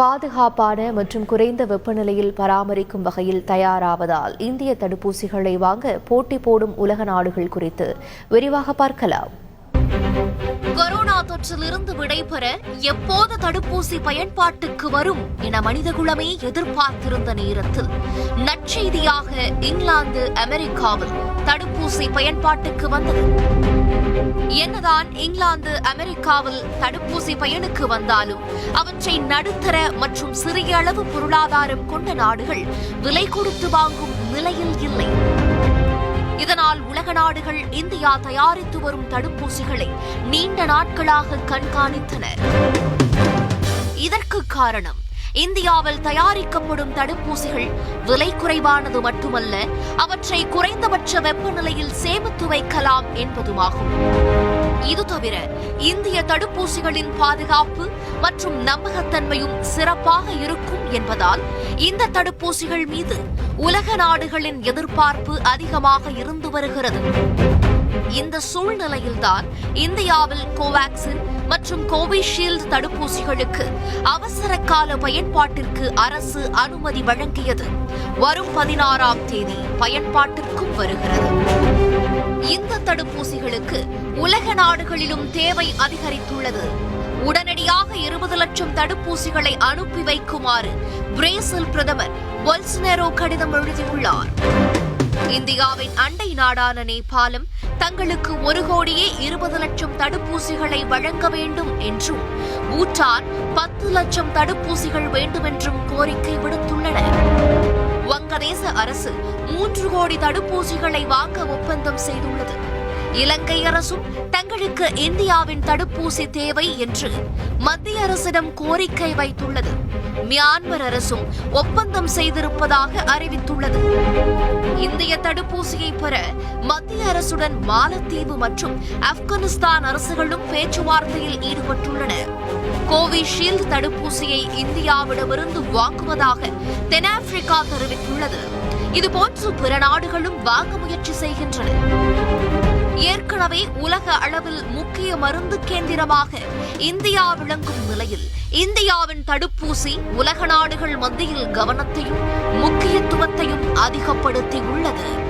பாதுகாப்பான மற்றும் குறைந்த வெப்பநிலையில் பராமரிக்கும் வகையில் தயாராவதால் இந்திய தடுப்பூசிகளை வாங்க போட்டி போடும் உலக நாடுகள் குறித்து விரிவாக பார்க்கலாம். கொரோனா தொற்றிலிருந்து விடைபெற எப்போது தடுப்பூசி பயன்பாட்டுக்கு வரும் என மனிதகுலமே எதிர்பார்த்திருந்த நேரத்தில் நற்செய்தியாக இங்கிலாந்து அமெரிக்காவில் தடுப்பூசி பயன்பாட்டுக்கு வந்தது. என்னதான் இங்கிலாந்து அமெரிக்காவில் தடுப்பூசி பயனுக்கு வந்தாலும் அவற்றை நடுத்தர மற்றும் சிறிய அளவு பொருளாதாரம் கொண்ட நாடுகள் விலை கொடுத்து வாங்கும் நிலையில் இல்லை. இதனால் உலக நாடுகள் இந்தியா தயாரித்து வரும் தடுப்பூசிகளை நீண்ட நாட்களாக கண்காணித்தனர். இதற்கு காரணம் இந்தியாவில் தயாரிக்கப்படும் தடுப்பூசிகள் விலை குறைவானது மட்டுமல்ல அவற்றை குறைந்தபட்ச வெப்பநிலையில் சேமித்து வைக்கலாம் என்பதுமாகும். இது தவிர இந்திய தடுப்பூசிகளின் பாதுகாப்பு மற்றும் நம்பகத்தன்மையும் சிறப்பாக இருக்கும் என்பதால் இந்த தடுப்பூசிகள் மீது உலக நாடுகளின் எதிர்பார்ப்பு அதிகமாக இருந்து வருகிறது. இந்த சூழ்நிலையில்தான் இந்தியாவில் கோவாக்சின் மற்றும் கோவிஷீல்டு தடுப்பூசிகளுக்கு அவசர கால பயன்பாட்டிற்கு அரசு அனுமதி வழங்கியது. வரும் பதினாறாம் தேதி பயன்பாட்டிற்கும் வருகிறது. இந்த தடுப்பூசிகளுக்கு உலக நாடுகளிலும் தேவை அதிகரித்துள்ளது. உடனடியாக இருபது லட்சம் தடுப்பூசிகளை அனுப்பி வைக்குமாறு பிரேசில் பிரதமர் பொல்சனேரோ கடிதம் எழுதியுள்ளார். இந்தியாவின் அண்டை நாடான நேபாளம் தங்களுக்கு ஒரு கோடியே இருபது லட்சம் தடுப்பூசிகளை வழங்க வேண்டும் என்றும் பூட்டான் பத்து லட்சம் தடுப்பூசிகள் வேண்டுமென்றும் கோரிக்கை விடுத்துள்ளன. அரசு மூன்று கோடி தடுப்பூசிகளை வாங்க ஒப்பந்தம் செய்துள்ளது. இலங்கை அரசும் தங்களுக்கு இந்தியாவின் தடுப்பூசி தேவை என்று மத்திய அரசிடம் கோரிக்கை வைத்துள்ளது. மியான்மர் அரசும் ஒப்பந்தம் செய்திருப்பதாக அறிவித்துள்ளது. இந்திய தடுப்பூசியை பெற மத்திய அரசுடன் மாலத்தீவு மற்றும் ஆப்கானிஸ்தான் அரசுகளும் பேச்சுவார்த்தையில் ஈடுபட்டுள்ளன. கோவிஷீல்டு தடுப்பூசியை இந்தியாவிடமிருந்து வாங்குவதாக தென்னாப்பிரிக்கா தெரிவித்துள்ளது. இதுபோன்று பிற நாடுகளும் வாங்க முயற்சி செய்கின்றன. ஏற்கனவே உலக அளவில் முக்கிய மருந்து கேந்திரமாக இந்தியா விளங்கும் நிலையில் இந்தியாவின் தடுப்பூசி உலக நாடுகள் மத்தியில் கவனத்தையும் முக்கியத்துவத்தையும் அதிகப்படுத்தி உள்ளது